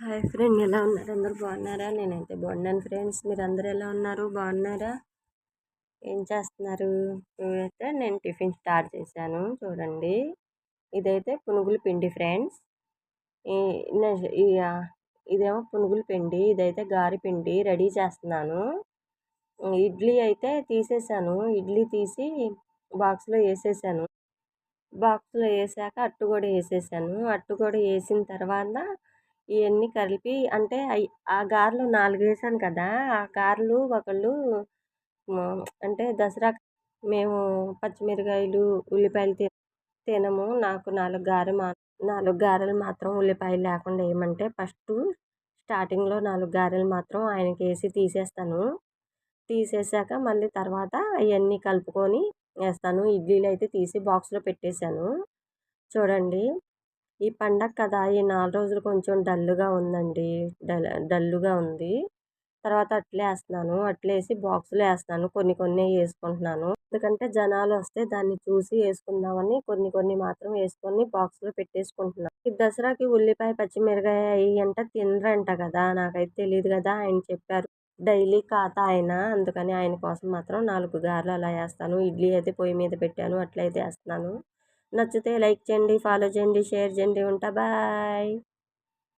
Hi friend ఎలా ఉన్నారు? అందరు బాగున్నారా? నేనైతే బాగున్నాను ఫ్రెండ్స్. మీరు అందరు ఎలా ఉన్నారు? బాగున్నారా? ఏం చేస్తున్నారు? ఇవైతే నేను టిఫిన్ స్టార్ట్ చేశాను. చూడండి. ఇదైతే పునుగుల పిండి ఫ్రెండ్స్. ఇదేమో పునుగుల పిండి. ఇదైతే గారి పిండి. రెడీ చేస్తున్నాను. ఇడ్లీ అయితే తీసేసాను ఇడ్లీ తీసి బాక్స్లో వేసేసాను బాక్స్లో వేసాక అట్టు కూడా వేసేసాను అట్టు కూడా వేసిన తర్వాత ఇవన్నీ కలిపి అంటే ఆ గారెలు నాలుగు వేసాను కదా ఆ గారెలు ఒకళ్ళు అంటే దసరా మేము పచ్చిమిరకాయలు ఉల్లిపాయలు తి తినము. నాకు నాలుగు గారెలు మా నాలుగు గారెలు మాత్రం ఉల్లిపాయలు లేకుండా వేయమంటే ఫస్ట్ స్టార్టింగ్లో నాలుగు గారెలు మాత్రం ఆయనకి వేసి తీసేస్తాను. తీసేసాక మళ్ళీ తర్వాత అవన్నీ కలుపుకొని వేస్తాను. ఇడ్లీలు అయితే తీసి బాక్స్లో పెట్టేశాను. చూడండి. ఈ పండగ కదా ఈ నాలుగు రోజులు కొంచెం డల్గా ఉందండి. డల్ డల్గా ఉంది. తర్వాత అట్లే వేస్తున్నాను. అట్లే వేసి బాక్సులు వేస్తున్నాను. కొన్ని కొన్ని వేసుకుంటున్నాను. ఎందుకంటే జనాలు వస్తే దాన్ని చూసి వేసుకుందామని కొన్ని కొన్ని మాత్రం వేసుకొని బాక్స్లో పెట్టేసుకుంటున్నాను. ఈ దసరాకి ఉల్లిపాయ పచ్చిమిరకాయ అంట తినరంట కదా నాకైతే తెలియదు కదా ఆయన చెప్పారు. డైలీ ఖాతా ఆయన అందుకని ఆయన కోసం మాత్రం నాలుగు గారెలు అలా వేస్తాను. ఇడ్లీ అయితే పొయ్యి మీద పెట్టాను. అట్లయితే వేస్తున్నాను. నచ్చితే లైక్ చేయండి ఫాలో చేయండి షేర్ చేయండి. ఉంటా బాయ్.